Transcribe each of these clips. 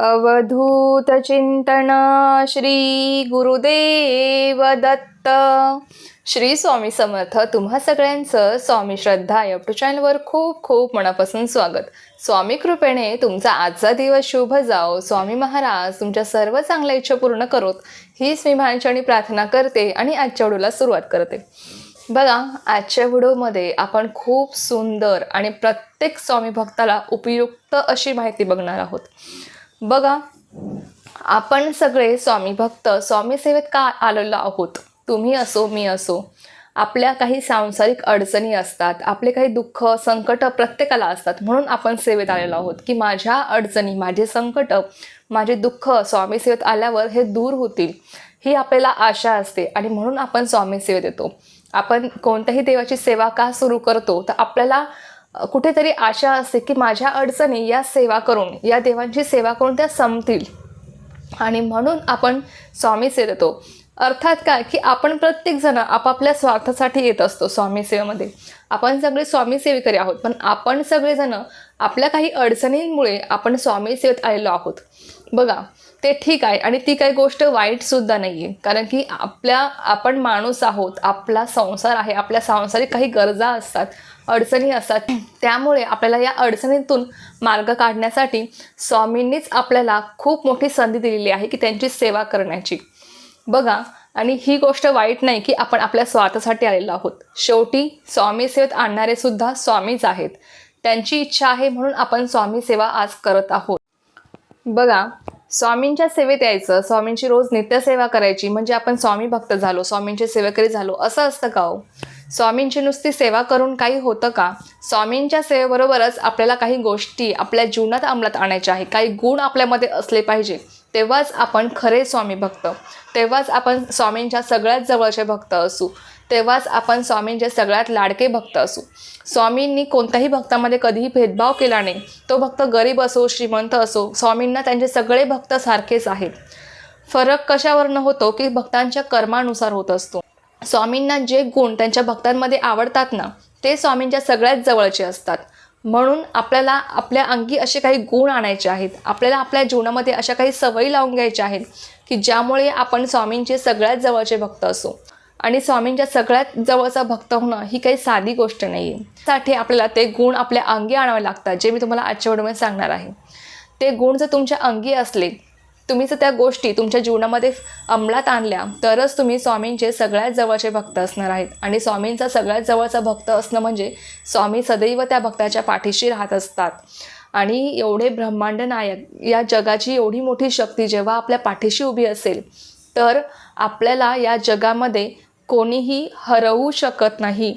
अवधूत चिंतन श्री गुरुदेव दत्त. श्री स्वामी समर्थ तुम्हा सगळ्यांचं स्वामी श्रद्धा यूट्यूब चॅनलवर खूप खूप मनापासून स्वागत. स्वामी कृपेने तुमचा आजचा दिवस शुभ जाओ. स्वामी महाराज तुमच्या सर्व चांगल्या इच्छा पूर्ण करोत. हीच मी भांचणी प्रार्थना करते आणि आजच्या व्हिडिओला सुरुवात करते. बघा आजच्या व्हिडिओमध्ये आपण खूप सुंदर आणि प्रत्येक स्वामी भक्ताला उपयुक्त अशी माहिती बघणार आहोत. बघा आपण सगळे स्वामी भक्त स्वामी सेवेत का आलेलो आहोत? तुम्ही असो मी असो. आपल्या काही सांसारिक अडचणी असतात आपले काही दुःख संकट प्रत्येकाला असतात म्हणून आपण सेवेत आलेलो आहोत. की माझ्या अडचणी माझे संकट माझे दुःख स्वामी सेवेत आल्यावर हे दूर होतील ही आपल्याला आशा असते आणि म्हणून आपण स्वामी सेवेत येतो. आपण कोणत्याही देवाची सेवा का सुरू करतो तर आपल्याला कुठेतरी आशा असते की माझ्या अडचणी या सेवा करून या देवांची सेवा करून त्या संपतील. आणि म्हणून आपण स्वामी सेवेत. येतो अर्थात काय? की आपण प्रत्येकजण आपापल्या स्वार्थासाठी येत असतो स्वामी सेवेमध्ये. आपण सगळे स्वामी सेवेकरी आहोत पण आपण सगळेजण आपल्या काही अडचणींमुळे आपण स्वामी सेवेत आलेलो आहोत. बघा ते ठीक आहे आणि ती काही गोष्ट वाईटसुद्धा नाही आहे कारण की आपल्या आपण माणूस आहोत आपला संसार आहे आपल्या सांसारिक काही गरजा असतात. अडचणी असतात. त्यामुळे आपल्याला या अडचणीतून मार्ग काढण्यासाठी स्वामींनीच आपल्याला खूप मोठी संधी दिलेली आहे की त्यांची सेवा करण्याची. बघा आणि ही गोष्ट वाईट नाही की आपण आपल्या स्वार्थासाठी आलेलो आहोत. शेवटी स्वामी सेवेत आणणारे सुद्धा स्वामीच आहेत. त्यांची इच्छा आहे म्हणून आपण स्वामी सेवा आज करत आहोत. बघा स्वामींच्या सेवेत यायचं स्वामींची रोज नित्यसेवा करायची म्हणजे आपण स्वामी भक्त झालो स्वामींचे सेवेकरी झालो असं असतं का हो? स्वामींची नुसती सेवा करून काही होतं का? स्वामींच्या सेवेबरोबरच आपल्याला काही गोष्टी आपल्या जीवनात अंमलात आणायच्या आहे काही गुण आपल्यामध्ये असले पाहिजे. तेव्हाच आपण खरे स्वामी भक्त. तेव्हाच आपण स्वामींच्या सगळ्यात जवळचे भक्त असू. तेव्हाच आपण स्वामींचे सगळ्यात लाडके भक्त असू. स्वामींनी कोणत्याही भक्तामध्ये कधीही भेदभाव केला नाही. तो भक्त गरीब असो श्रीमंत असो स्वामींना त्यांचे सगळे भक्त सारखेच आहेत. फरक कशावरनं होतो की भक्तांच्या कर्मानुसार होत असतो. स्वामींना जे गुण त्यांच्या भक्तांमध्ये आवडतात ना ते स्वामींच्या सगळ्यात जवळचे असतात. म्हणून आपल्याला आपल्या अंगी असे काही गुण आणायचे आहेत आपल्याला आपल्या जीवनामध्ये अशा काही सवयी लावून घ्यायच्या आहेत की ज्यामुळे आपण स्वामींचे सगळ्यात जवळचे भक्त असो. आणि स्वामींच्या सगळ्यात जवळचा भक्त होणं ही काही साधी गोष्ट नाही आहे त्यासाठी आपल्याला ते गुण आपल्या अंगी आणावे लागतात जे मी तुम्हाला आजच्या व्हिडिओमध्ये सांगणार आहे. ते गुण जर तुमच्या अंगी असले तुम्ही जर त्या गोष्टी तुमच्या जीवनामध्ये अंमलात आणल्या तरच तुम्ही स्वामींचे सगळ्यात जवळचे भक्त असणार आहेत. आणि स्वामींचा सगळ्यात जवळचा भक्त असणं म्हणजे स्वामी सदैव त्या भक्ताच्या पाठीशी राहत असतात. आणि एवढे ब्रह्मांड नायक या जगाची एवढी मोठी शक्ती जेव्हा आपल्या पाठीशी उभी असेल तर आपल्याला या जगामध्ये कोणीही हरवू शकत नाही.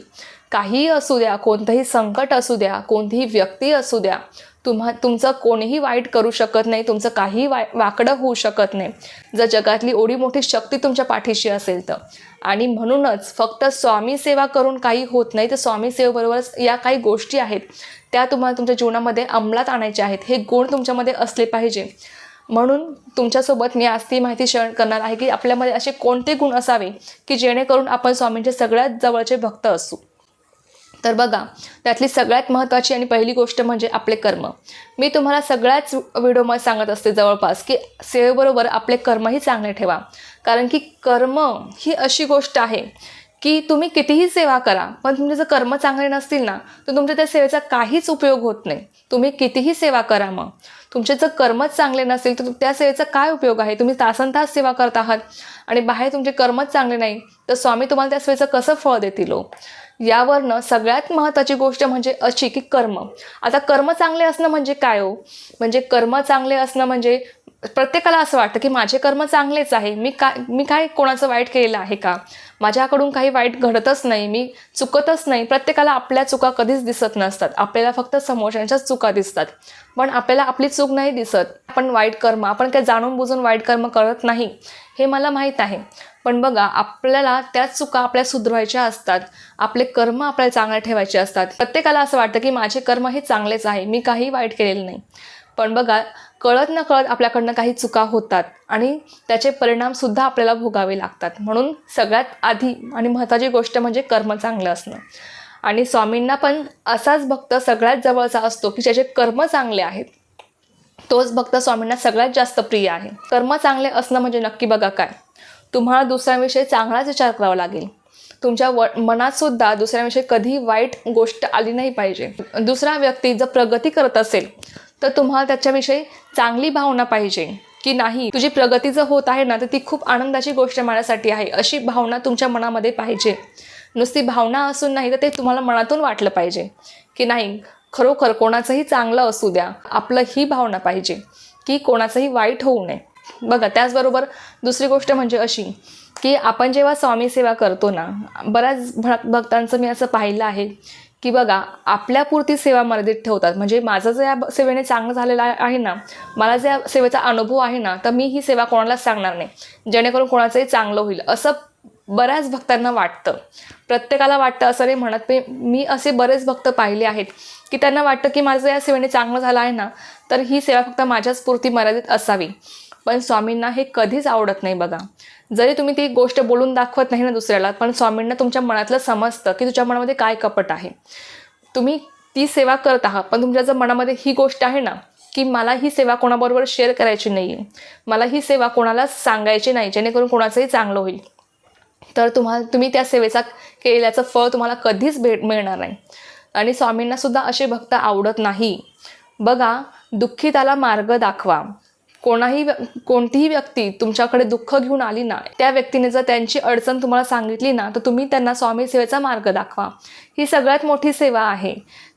काहीही असू द्या कोणतंही संकट असू द्या कोणतीही व्यक्ती असू द्या तुम्हा तुमचं कोणीही वाईट करू शकत नाही तुमचं काही वाय वाकडं होऊ शकत नाही. जर जगातली एवढी मोठी शक्ती तुमच्या पाठीशी असेल तर. आणि म्हणूनच फक्त स्वामी सेवा करून काही होत नाही तर स्वामी सेवेबरोबरच या काही गोष्टी आहेत त्या तुम्हाला तुमच्या जीवनामध्ये अंमलात आणायच्या आहेत. हे गुण तुमच्यामध्ये असले पाहिजे. म्हणून तुमच्यासोबत मी आज ती माहिती शेअर करणार आहे की आपल्यामध्ये असे कोणते गुण असावे की जेणेकरून आपण स्वामींचे सगळ्यात जवळचे भक्त असू. तर बघा त्यातली सगळ्यात महत्त्वाची आणि पहिली गोष्ट म्हणजे आपले कर्म. मी तुम्हाला सगळ्याच व्हिडिओमध्ये सांगत असते जवळपास की सेवेबरोबर आपले कर्मही चांगले ठेवा. कारण की कर्म ही अशी गोष्ट आहे की तुम्ही कितीही सेवा करा पण तुमचे जर कर्म चांगले नसतील ना तर तुमच्या त्या सेवेचा काहीच उपयोग होत नाही. तुम्ही कितीही सेवा करा मग. तुमचे जर कर्मच चांगले नसतील तर त्या सेवेचा काय उपयोग आहे? तुम्ही तासन तास सेवा करत आहात आणि बाहेर तुमचे कर्मच चांगले नाही तर स्वामी तुम्हाला त्या सेवेचं कसं फळ देतील हो? यावरनं सगळ्यात महत्त्वाची गोष्ट म्हणजे अशी की कर्म. आता कर्म चांगले असणं म्हणजे काय हो? म्हणजे कर्म चांगले असणं म्हणजे प्रत्येकाला असं वाटतं की माझे कर्म चांगलेच आहे. मी काय मी काय कोणाचं वाईट केलेलं आहे का? माझ्याकडून काही वाईट घडतच नाही. मी चुकतच नाही. प्रत्येकाला आपल्या चुका कधीच दिसत नसतात. आपल्याला फक्त समोरच्यांच्याच चुका दिसतात. पण आपल्याला आपली चूक नाही दिसत. आपण वाईट कर्म आपण काय जाणून बुजून वाईट कर्म करत नाही हे मला माहीत आहे. पण बघा आपल्याला त्याच चुका आपल्या सुधरवायच्या असतात. आपले कर्म आपल्याला चांगले ठेवायचे असतात. प्रत्येकाला असं वाटतं की माझे कर्म हे चांगलेच आहे. मी काही वाईट केलेलं नाही. पण बघा कळत न कळत आपल्याकडनं काही चुका होतात आणि त्याचे परिणामसुद्धा आपल्याला भोगावे लागतात. म्हणून सगळ्यात आधी आणि महत्त्वाची गोष्ट म्हणजे कर्म चांगलं असणं. आणि स्वामींना पण असाच भक्त सगळ्यात जवळचा असतो की ज्याचे कर्म चांगले आहेत. तोच भक्त स्वामींना सगळ्यात जास्त प्रिय आहे. कर्म चांगले असणं म्हणजे नक्की बघा काय? तुम्हाला दुसऱ्यांविषयी चांगलाच विचार करावा लागेल. तुमच्या व मनात सुद्धा दुसऱ्यांविषयी कधी वाईट गोष्ट आली नाही पाहिजे. दुसरा व्यक्ती जर प्रगती करत असेल तर तुम्हाला त्याच्याविषयी चांगली भावना पाहिजे की नाही? तुझी प्रगती जर होत आहे ना तर ती खूप आनंदाची गोष्ट माझ्यासाठी आहे. अशी भावना तुमच्या मनामध्ये पाहिजे. नुसती भावना असून नाही तर ते तुम्हाला मनातून वाटलं पाहिजे की नाही खरोखर कोणाचंही चांगलं असू द्या. आपलं ही भावना पाहिजे की कोणाचंही वाईट होऊ नये. बघा त्याचबरोबर दुसरी गोष्ट म्हणजे अशी की आपण जेव्हा स्वामी सेवा करतो ना बऱ्याच भक्तांचं मी असं पाहिलं आहे की बघा आपल्यापुरती सेवा मर्यादित ठेवतात. म्हणजे माझं जे या सेवेने चांगलं झालेलं आहे ना मला जे सेवेचा अनुभव आहे ना तर मी ही सेवा कोणालाच सांगणार नाही. जेणेकरून कोणाचंही चांगलं होईल असं बऱ्याच भक्तांना वाटतं. प्रत्येकाला वाटतं असं नाही म्हणत मी मी असे बरेच भक्त पाहिले आहेत की त्यांना वाटतं की माझं या सेवेने चांगलं झालं आहे ना तर ही सेवा फक्त माझ्याच पुरती मर्यादित असावी. पण स्वामींना हे कधीच आवडत नाही बघा. जरी तुम्ही ती गोष्ट बोलून दाखवत नाही ना दुसऱ्याला पण स्वामींना तुमच्या मनातलं समजतं की तुझ्या मनामध्ये काय कपट आहे. तुम्ही ती सेवा करत आहात पण तुमच्या जर मनामध्ये ही गोष्ट आहे ना की मला ही सेवा कोणाबरोबर शेअर करायची नाही आहे मला ही सेवा कोणाला सांगायची नाही जेणेकरून कोणाचंही चांगलं होईल तर तुम्हाला तुम्ही त्या सेवेचा केल्याचं फळ तुम्हाला कधीच भेट मिळणार नाही. आणि स्वामींनासुद्धा असे भक्त आवडत नाही. बघा दुःखिताला मार्ग दाखवा. कोणाही व्य- कोणतीही व्यक्ती तुमच्याकडे दुःख घेऊन आली ना त्या व्यक्तीने जर त्यांची अडचण तुम्हाला सांगितली ना तर तुम्ही त्यांना स्वामी सेवेचा मार्ग दाखवा. ही सगळ्यात मोठी सेवा आहे.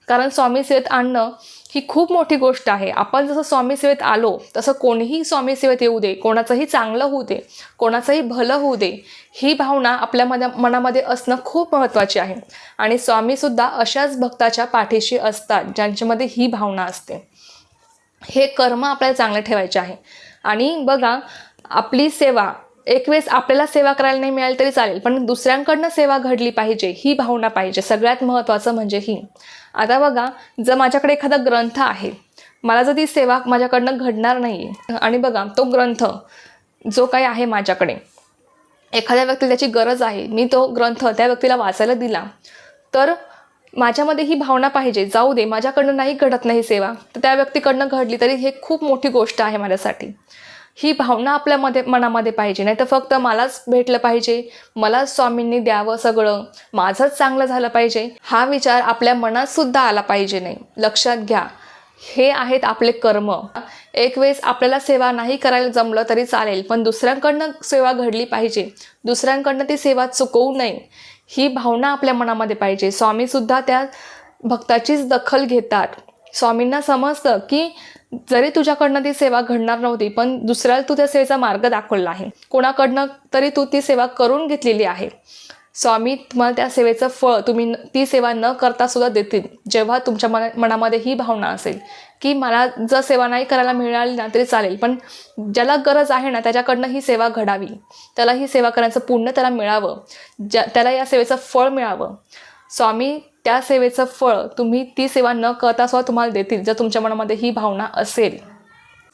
कारण स्वामी सेवेत आणणं ही खूप मोठी गोष्ट आहे. आपण जसं स्वामी सेवेत आलो तसं कोणीही स्वामी सेवेत येऊ दे कोणाचंही चांगलं होऊ दे कोणाचंही भलं होऊ दे ही भावना आपल्या मना मनामध्ये असणं खूप महत्त्वाची आहे. आणि स्वामीसुद्धा अशाच भक्ताच्या पाठीशी असतात ज्यांच्यामध्ये ही भावना असते. हे कर्म आपल्याला चांगले ठेवायचे आहे. आणि बघा आपली सेवा एक वेळेस आपल्याला सेवा करायला नाही मिळाली तरी चालेल पण दुसऱ्यांकडनं सेवा घडली पाहिजे ही भावना पाहिजे सगळ्यात महत्त्वाचं म्हणजे ही. आता बघा जर माझ्याकडे एखादा ग्रंथ आहे मला जर ती सेवा माझ्याकडनं घडणार नाही आहे आणि बघा तो ग्रंथ जो काही आहे माझ्याकडे एखाद्या व्यक्तीला त्याची गरज आहे मी तो ग्रंथ त्या व्यक्तीला वाचायला दिला तर माझ्यामध्ये ही भावना पाहिजे जाऊ दे माझ्याकडनं नाही घडत नाही सेवा. तर त्या व्यक्तीकडनं घडली तरी हे खूप मोठी गोष्ट आहे माझ्यासाठी. ही भावना आपल्यामध्ये मनामध्ये पाहिजे नाही तर फक्त मलाच भेटलं पाहिजे मलाच स्वामींनी द्यावं सगळं माझंच चांगलं झालं पाहिजे. हा विचार आपल्या मनात सुद्धा आला पाहिजे नाही. लक्षात घ्या हे आहेत आपले कर्म. एक वेळेस आपल्याला सेवा नाही करायला जमलं तरी चालेल पण दुसऱ्यांकडनं सेवा घडली पाहिजे. दुसऱ्यांकडनं ती सेवा चुकवू नये. ही भावना आपल्या मनामध्ये पाहिजे. स्वामीसुद्धा त्या भक्ताचीच दखल घेतात. स्वामींना समजतं की जरी तुझ्याकडनं ती सेवा घडणार नव्हती पण दुसऱ्याला तू त्या सेवेचा मार्ग दाखवला आहे. कोणाकडनं तरी तू ती सेवा करून घेतलेली आहे. स्वामी तुम्हाला त्या सेवेचं फळ तुम्ही ती सेवा न करता सुद्धा देतील जेव्हा तुमच्या मना मनामध्ये ही भावना असेल की मला जर सेवा नाही करायला मिळाली ना तरी चालेल पण ज्याला गरज आहे ना त्याच्याकडनं ही सेवा घडावी. त्याला ही सेवा करण्याचं पुण्य त्याला मिळावं. ज्या त्याला या सेवेचं फळ मिळावं. स्वामी त्या सेवेचं फळ तुम्ही ती सेवा न करता सुद्धा तुम्हाला देतील जर तुमच्या मनामध्ये ही भावना असेल.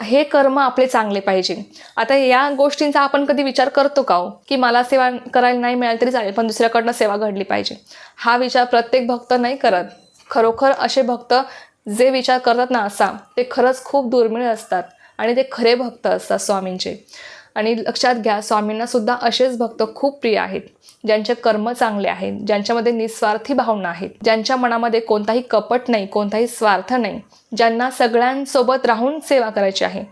हे कर्म आपले चांगले पाहिजे. आता या गोष्टींचा आपण कधी विचार करतो का हो? की मला सेवा करायला नाही मिळाली तरी चालेल पण दुसऱ्याकडनं सेवा घडली पाहिजे. हा विचार प्रत्येक भक्त नाही करत. खरोखर असे भक्त जे विचार करतात ना असा ते खरंच खूप दुर्मिळ असतात. आणि ते खरे भक्त असतात स्वामींचे. आणि लक्षात घ्या स्वामींना सुद्धा असेच भक्त खूप प्रिय आहेत ज्यांचे कर्म चांगले आहेत ज्यांच्यामध्ये निस्वार्थी भावना आहेत ज्यांच्या मनामध्ये कोणताही कपट नाही कोणताही स्वार्थ नाही ज्यांना सगळ्यांसोबत राहून सेवा करायची आहे.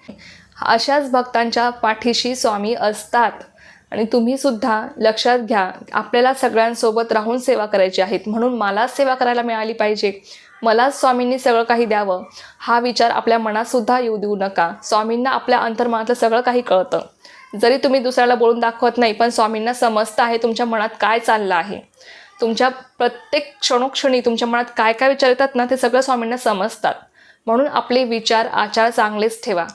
अशाच भक्तांच्या पाठीशी स्वामी असतात आणि तुम्ही सुद्धा लक्षात घ्या आपल्याला सगळ्यांसोबत राहून सेवा करायची आहेत म्हणून मला सेवा करायला मिळाली पाहिजे. मला स्वामींनी सगळं काही द्यावं हा विचार आपल्या मनातसुद्धा येऊ देऊ नका. स्वामींना आपल्या अंतर्मनातलं सगळं काही कळतं. जरी तुम्ही दुसऱ्याला बोलून दाखवत नाही पण स्वामींना समजतं आहे तुमच्या मनात काय चाललं आहे. तुमच्या प्रत्येक क्षणोक्षणी तुमच्या मनात काय काय विचार येतात ना ते सगळं स्वामींना समजतात. म्हणून आपले विचार आचार चांगलेच ठेवा.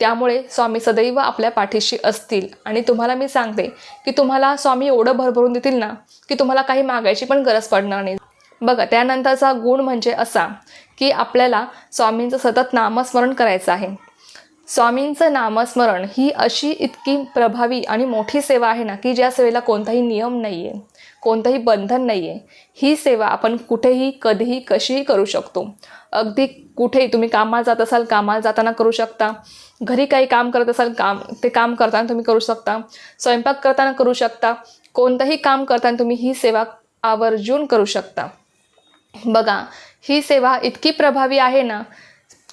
त्यामुळे स्वामी सदैव आपल्या पाठीशी असतील. आणि तुम्हाला मी सांगते की तुम्हाला स्वामी एवढं भरभरून देतील ना की तुम्हाला काही मागायची पण गरज पडणार नाही. बघा त्यानंतरचा गुण म्हणजे असा की आपल्याला स्वामींचं सतत नामस्मरण करायचं आहे. स्वामींचं नामस्मरण ही अशी इतकी प्रभावी आणि मोठी सेवा आहे ना की ज्या सेवेला कोणताही नियम नाही आहे कोणतंही बंधन नाही आहे ही सेवा आपण कुठेही कधीही कशीही करू शकतो. अगदी कुठेही तुम्ही कामाला जात असाल कामाला जाताना करू शकता. घरी काही काम करत असाल काम ते काम करताना तुम्ही करू शकता. स्वयंपाक करताना करू शकता. कोणतंही काम करताना तुम्ही ही सेवा आवर्जून करू शकता. बघा ही सेवा इतकी प्रभावी आहे ना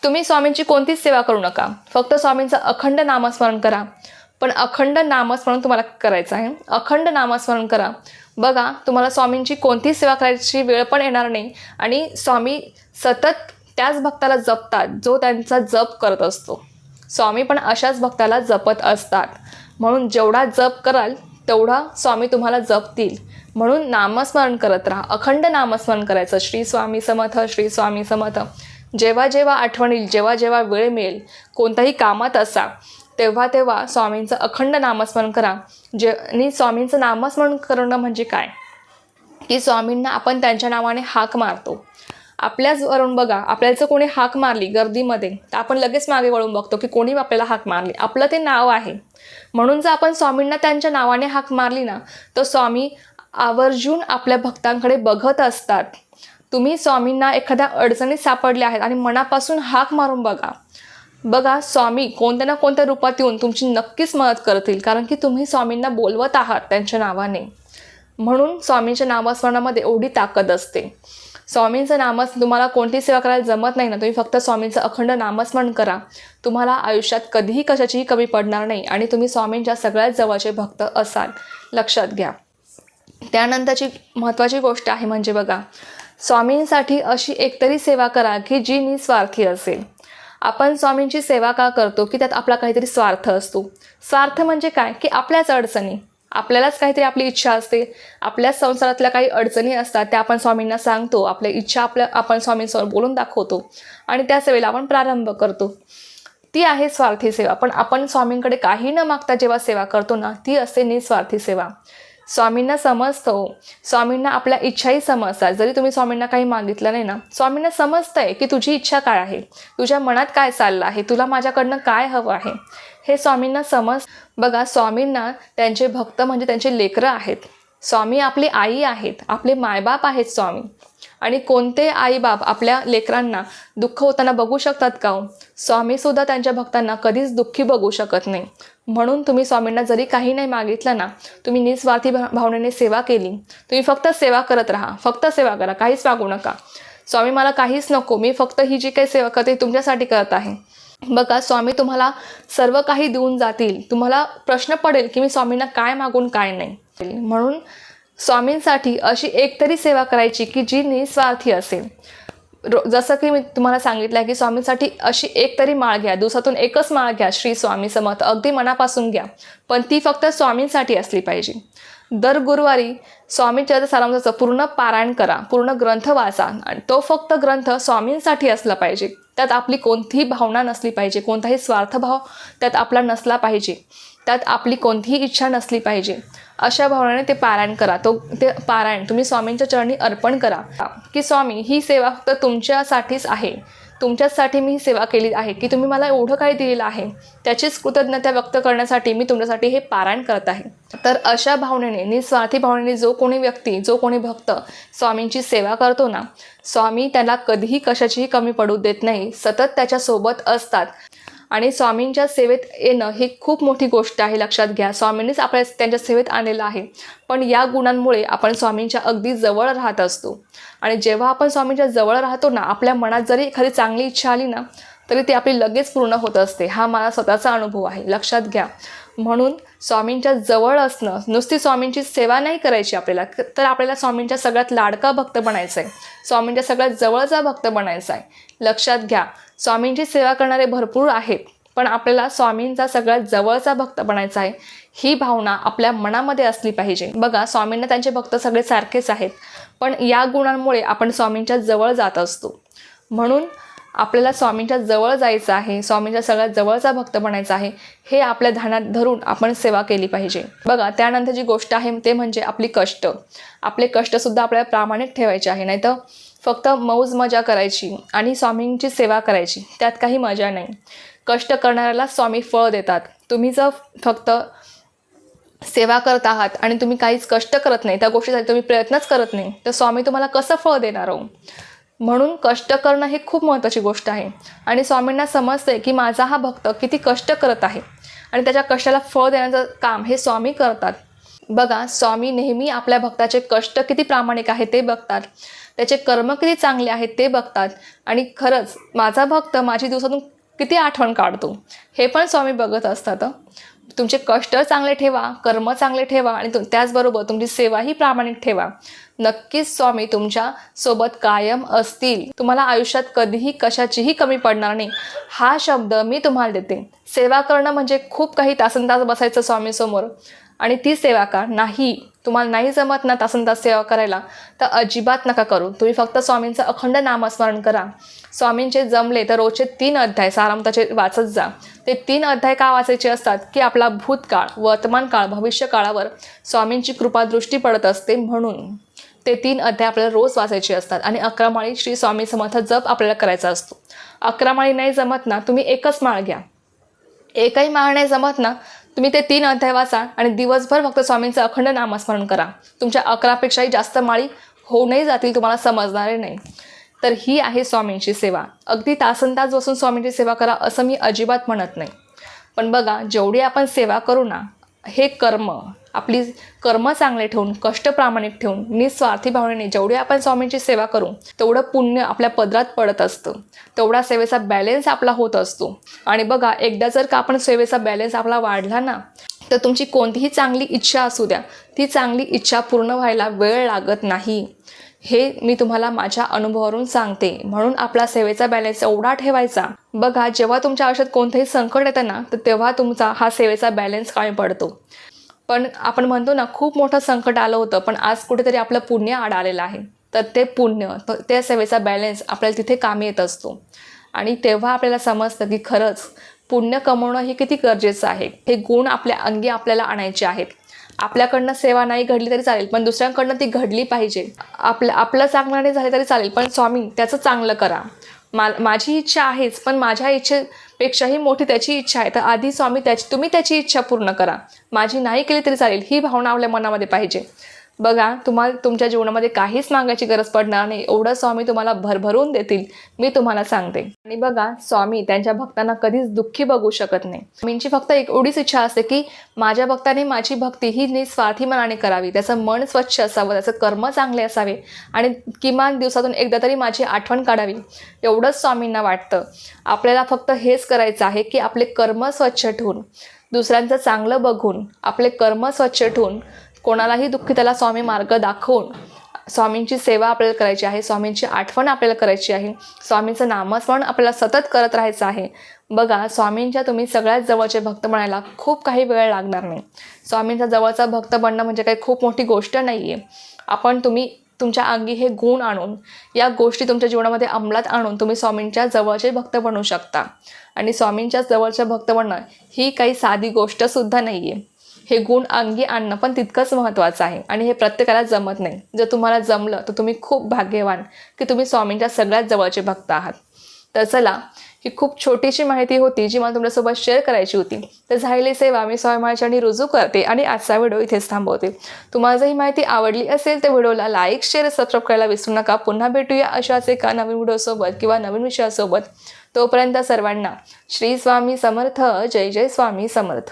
तुम्ही स्वामींची कोणतीच सेवा करू नका. फक्त स्वामींचं अखंड नामस्मरण करा. पण अखंड नामस्मरण तुम्हाला करायचं आहे. अखंड नामस्मरण करा. बघा तुम्हाला स्वामींची कोणतीच सेवा करायची वेळ पण येणार नाही आणि स्वामी सतत त्याच भक्ताला जपतात जो त्यांचा जप करत असतो. स्वामी पण अशाच भक्ताला जपत असतात. म्हणून जेवढा जप कराल तेवढा स्वामी तुम्हाला जपतील. म्हणून नामस्मरण करत राहा. अखंड नामस्मरण करायचं. श्री स्वामी समर्थ श्री स्वामी समर्थ. जेव्हा जेव्हा आठवण येईल जेव्हा जेव्हा वेळ मिळेल कोणत्याही कामात असा तेव्हा तेव्हा स्वामींचं अखंड नामस्मरण करा. जे आणि स्वामींचं नामस्मरण करणं म्हणजे काय? की स्वामींना आपण त्यांच्या नावाने हाक मारतो. आपल्याच वरून बघा आपल्याचं जर कोणी हाक मारली गर्दीमध्ये तर आपण लगेच मागे वळून बघतो की कोणी आपल्याला हाक मारली. आपलं ते नाव आहे. म्हणून जर आपण स्वामींना त्यांच्या नावाने हाक मारली ना तर स्वामी आवर्जून आपल्या भक्तांकडे बघत असतात. तुम्ही स्वामींना एखाद्या अडचणीत सापडल्या आहेत आणि मनापासून हाक मारून बघा. बघा स्वामी कोणत्या ना कोणत्या रूपात येऊन तुमची नक्कीच मदत करतील कारण की तुम्ही स्वामींना बोलवत आहात त्यांच्या नावाने. म्हणून स्वामींच्या नामस्मरणामध्ये एवढी ताकद असते. स्वामींचं नामच तुम्हाला कोणती सेवा करायला जमत नाही ना तुम्ही फक्त स्वामींचं अखंड नामस्मरण करा. तुम्हाला आयुष्यात कधीही कशाचीही कमी पडणार नाही आणि तुम्ही स्वामींच्या सगळ्यात जवळचे भक्त असाल. लक्षात घ्या. त्यानंतरची महत्त्वाची गोष्ट आहे म्हणजे बघा स्वामींसाठी अशी एकतरी सेवा करा की जी निस्वार्थी असेल. आपण स्वामींची सेवा का करतो? की त्यात आपला काहीतरी स्वार्थ असतो. स्वार्थ म्हणजे काय? की आपल्याच अडचणी. आपल्यालाच काहीतरी आपली इच्छा असते. आपल्याच संसारातल्या काही अडचणी असतात त्या आपण स्वामींना सांगतो. आपल्या इच्छा आपल्या आपण स्वामींसमोर बोलून दाखवतो. आणि त्या सेवेला आपण प्रारंभ करतो. ती आहे स्वार्थी सेवा. पण आपण स्वामींकडे काही न मागता जेव्हा सेवा करतो ना ती असते निस्वार्थी सेवा. स्वामींना समजतो हो. स्वामींना आपल्या इच्छाही समजतात. जरी तुम्ही स्वामींना काही मागितलं नाही ना स्वामींना समजतंय की तुझी इच्छा काय आहे? तुझ्या मनात काय चाललं आहे? तुला माझ्याकडनं काय हवं आहे? हे स्वामींना समज. बघा स्वामींना त्यांचे भक्त म्हणजे त्यांचे लेकरं आहेत. स्वामी आपली आई आहेत. आपले मायबाप आहेत स्वामी. आणि कोणते आईबाप आपल्या लेकरांना दुःख होताना बघू शकतात का हो? स्वामीसुद्धा त्यांच्या भक्तांना कधीच दुःखी बघू शकत नाही. म्हणून तुम्ही स्वामींना जरी काही नाही मागितलं ना तुम्ही निस्वार्थी भा- भावनेने सेवा केली. तुम्ही फक्त सेवा करत राहा. फक्त सेवा करा. काहीच मागू नका. स्वामी मला काहीच नको. मी फक्त ही जी काही सेवा करते तुमच्यासाठी करत आहे. बघा स्वामी तुम्हाला सर्व काही देऊन जातील. तुम्हाला प्रश्न पडेल की मी स्वामींना काय मागून काय नाही. म्हणून स्वामींसाठी अशी एक तरी सेवा करायची की जी निस्वार्थी असेल. रो जसं की मी तुम्हाला सांगितलं आहे की स्वामींसाठी अशी एक तरी माळ घ्या. दिवसातून एकच माळ घ्या. श्री स्वामी समर्थ. अगदी मनापासून घ्या. पण ती फक्त स्वामींसाठी असली पाहिजे. दर गुरुवारी स्वामी चरित्र पूर्ण पारायण करा पूर्ण ग्रंथ वाचा. आणि तो फक्त ग्रंथ स्वामींसाठी असला पाहिजे. त्यात आपली कोणतीही भावना नसली पाहिजे कोणताही स्वार्थभाव त्यात आपला नसला पाहिजे. त्यात आपली कोणतीही इच्छा नसली पाहिजे. अशा भावनेने ते पारायण करा. तो ते पारायण तुम्ही स्वामींच्या चरणी अर्पण करा. की स्वामी ही सेवा फक्त तुमच्यासाठीच आहे. तुमच्याचसाठी मी सेवा केली आहे की तुम्ही मला एवढं काही दिलेलं आहे त्याचीच कृतज्ञता व्यक्त करण्यासाठी मी तुमच्यासाठी हे पारायण करत आहे. तर अशा भावनेने निस्वार्थी भावनेने जो कोणी व्यक्ती जो कोणी भक्त स्वामींची सेवा करतो ना स्वामी त्याला कधीही कशाचीही कमी पडू देत नाही सतत त्याच्यासोबत असतात. आणि स्वामींच्या सेवेत येणं ही खूप मोठी गोष्ट आहे लक्षात घ्या. स्वामींनीच आपल्या त्यांच्या सेवेत आणलेलं आहे. पण या गुणांमुळे आपण स्वामींच्या अगदी जवळ राहत असतो. आणि जेव्हा आपण स्वामींच्या जवळ राहतो ना आपल्या मनात जरी एखादी चांगली इच्छा आली ना तरी ती आपली लगेच पूर्ण होत असते. हा माझा स्वतःचा अनुभव आहे. लक्षात घ्या. म्हणून स्वामींच्या जवळ असणं नुसती स्वामींची सेवा नाही करायची आपल्याला तर आपल्याला स्वामींच्या सगळ्यात लाडका भक्त बनायचं आहे स्वामींच्या सगळ्यात जवळचा भक्त बनायचा आहे लक्षात घ्या स्वामींची सेवा करणारे भरपूर आहेत पण आपल्याला स्वामींचा सगळ्यात जवळचा भक्त बनायचा आहे ही भावना आपल्या मनामध्ये असली पाहिजे. बघा स्वामींना त्यांचे भक्त सगळे सारखेच आहेत पण या गुणांमुळे आपण स्वामींच्या जवळ जात असतो. म्हणून आपल्याला स्वामींच्या जवळ जायचं आहे स्वामींच्या सगळ्यात जवळचा भक्त बनायचा आहे हे आपल्या ध्यानात धरून आपण सेवा केली पाहिजे. बघा त्यानंतर जी गोष्ट आहे ते म्हणजे आपली कष्ट. आपले कष्टसुद्धा आपल्याला प्रामाणिक ठेवायचे आहे नाही तर फक्त मौज मजा करायची आणि स्वामींची सेवा करायची त्यात काही मजा नाही. कष्ट करणाऱ्याला स्वामी फळ देतात. तुम्ही जर फक्त सेवा करत आहात आणि तुम्ही काहीच कष्ट करत नाही त्या गोष्टीसाठी तुम्ही प्रयत्नच करत नाही तर स्वामी तुम्हाला कसं फळ देणार हो? म्हणून कष्ट करणं ही खूप महत्त्वाची गोष्ट आहे. आणि स्वामींना समजते की माझा हा भक्त किती कष्ट करत आहे. आणि त्याच्या कष्टाला फळ देण्याचं काम हे स्वामी करतात. बघा स्वामी नेहमी आपल्या भक्ताचे कष्ट किती प्रामाणिक आहे ते बघतात. त्याचे कर्म किती चांगले आहेत ते बघतात. आणि खरंच माझा भक्त माझी दिवसातून किती आठवण काढतो. हे पण स्वामी बघत असतात. तुमचे कष्ट चांगले ठेवा कर्म चांगले ठेवा आणि तुम त्याचबरोबर तुमची सेवाही प्रामाणिक ठेवा. नक्कीच स्वामी तुमच्यासोबत कायम असतील. तुम्हाला आयुष्यात कधीही कशाचीही कमी पडणार नाही. हा शब्द मी तुम्हाला देते. सेवा करणं म्हणजे खूप काही तासन तास बसायचं स्वामीसमोर आणि ती सेवा का? नाही. तुम्हाला नाही जमत ना तासन तास सेवा करायला तर अजिबात नका करू. तुम्ही फक्त स्वामींचं अखंड नामस्मरण करा. स्वामींचे जमले तर रोजचे तीन अध्याय सारामताचे वाचत जा. ते तीन अध्याय का वाचायचे असतात? की आपला भूतकाळ वर्तमान काळ भविष्य काळावर स्वामींची कृपा दृष्टी पडत असते म्हणून. ते तीन अध्याय आपल्याला रोज वाचायचे असतात आणि अकरा माळी श्री स्वामी समर्थ जप आपल्याला करायचा असतो. अकरा माळी नाही जमत ना तुम्ही एकच माळ घ्या. एकही माळ नाही जमत ना तुम्ही ते तीन अध्याय वाचा आणि दिवसभर फक्त स्वामींचं अखंड नामस्मरण करा. तुमच्या अकरापेक्षाही जास्त माळी होऊनही जातील तुम्हाला समजणारे नाही. तर ही आहे स्वामींची सेवा. अगदी तासन तास बसून स्वामींची सेवा करा असं मी अजिबात म्हणत नाही. पण बघा जेवढी आपण सेवा करू ना हे कर्म आपली कर्म चांगले ठेवून कष्ट प्रामाणिक ठेवून निस्वार्थी भावनेने जेवढी आपण स्वामींची सेवा करू तेवढं पुण्य आपल्या पदरात पडत असतं. तेवढा सेवेचा बॅलेन्स आपला होत असतो. आणि बघा एकदा जर का आपण सेवेचा बॅलेन्स आपला वाढला ना तर तुमची कोणतीही चांगली इच्छा असू द्या. ती चांगली इच्छा पूर्ण व्हायला वेळ लागत नाही. हे मी तुम्हाला माझ्या अनुभवावरून सांगते. म्हणून आपला सेवेचा बॅलन्स एवढा ठेवायचा. बघा जेव्हा तुमच्या आयुष्यात कोणतंही संकट येतं ना तर तेव्हा तुमचा हा सेवेचा बॅलन्स कमी पडतो. पण आपण म्हणतो ना खूप मोठं संकट आलं होतं पण आज कुठेतरी आपलं पुण्य आड आलेलं आहे. तर ते पुण्य त्या सेवेचा बॅलन्स आपल्याला तिथे कामी येत असतो. आणि तेव्हा आपल्याला समजतं की खरंच पुण्य कमवणं हे किती गरजेचं आहे? हे गुण आपल्या अंगी आपल्याला आणायचे आहेत. आपल्याकडनं सेवा नाही घडली तरी चालेल पण दुसऱ्यांकडनं ती घडली पाहिजे. आपलं आपलं चांगलं नाही झालं तरी चालेल पण स्वामी त्याचं चांगलं करा. मा माझी इच्छा आहेच पण माझ्या इच्छेपेक्षाही मोठी त्याची इच्छा आहे. तर आधी स्वामी त्याची तुम्ही त्याची इच्छा पूर्ण करा. माझी नाही केली तरी चालेल ही भावना आपल्या मनामध्ये पाहिजे. बघा तुम्हाला तुमच्या जीवनामध्ये काहीच मागायची गरज पडणार नाही. एवढं स्वामी तुम्हाला भरभरून देतील. मी तुम्हाला सांगते. आणि बघा स्वामी त्यांच्या भक्तांना कधीच दुःखी बघू शकत नाही. स्वामींची फक्त एक एवढीच इच्छा असते की माझ्या भक्ताने माझी भक्ती ही निस्वार्थी मनाने करावी. त्याचं मन स्वच्छ असावं त्याचं कर्म चांगले असावे. आणि किमान दिवसातून एकदा तरी माझी आठवण काढावी. एवढंच स्वामींना वाटतं. आपल्याला फक्त हेच करायचं आहे की आपले कर्म स्वच्छ ठेवून दुसऱ्यांचं चांगलं बघून आपले कर्म स्वच्छ ठेवून कोणालाही दुःखी त्याला स्वामी मार्ग दाखवून स्वामींची सेवा आपल्याला करायची आहे स्वामींची आठवण आपल्याला करायची आहे स्वामींचं नामस्मरण आपल्याला सतत करत राहायचं आहे. बघा स्वामींच्या तुम्ही सगळ्यात जवळचे भक्त बनायला खूप काही वेळ लागणार नाही. स्वामींचा जवळचा भक्त बनणं म्हणजे काही खूप मोठी गोष्ट नाही आहे आपण तुम्ही तुमच्या अंगी हे गुण आणून या गोष्टी तुमच्या जीवनामध्ये अंमलात आणून तुम्ही स्वामींच्या जवळचे भक्त बनू शकता. आणि स्वामींच्या जवळचे भक्त बनणं ही काही साधी गोष्टसुद्धा नाही आहे हे गुण अंगी आणणं पण तितकंच महत्त्वाचं आहे. आणि हे प्रत्येकाला जमत नाही. जर तुम्हाला जमलं तर तुम्ही खूप भाग्यवान की तुम्ही स्वामींच्या सगळ्यात जवळचे भक्त आहात. तर चला ही खूप छोटीशी माहिती होती जी मला तुमच्यासोबत शेअर करायची होती. तर झालेली सेवा मी स्वामी रुजू करते आणि आजचा व्हिडिओ इथेच थांबवते. तुम्हाला जर ही माहिती आवडली असेल तर व्हिडिओला लाईक शेअर सबस्क्राईब करायला विसरू नका. पुन्हा भेटूया अशाच एका नवीन व्हिडिओसोबत किंवा नवीन विषयासोबत. तोपर्यंत सर्वांना श्री स्वामी समर्थ जय जय स्वामी समर्थ.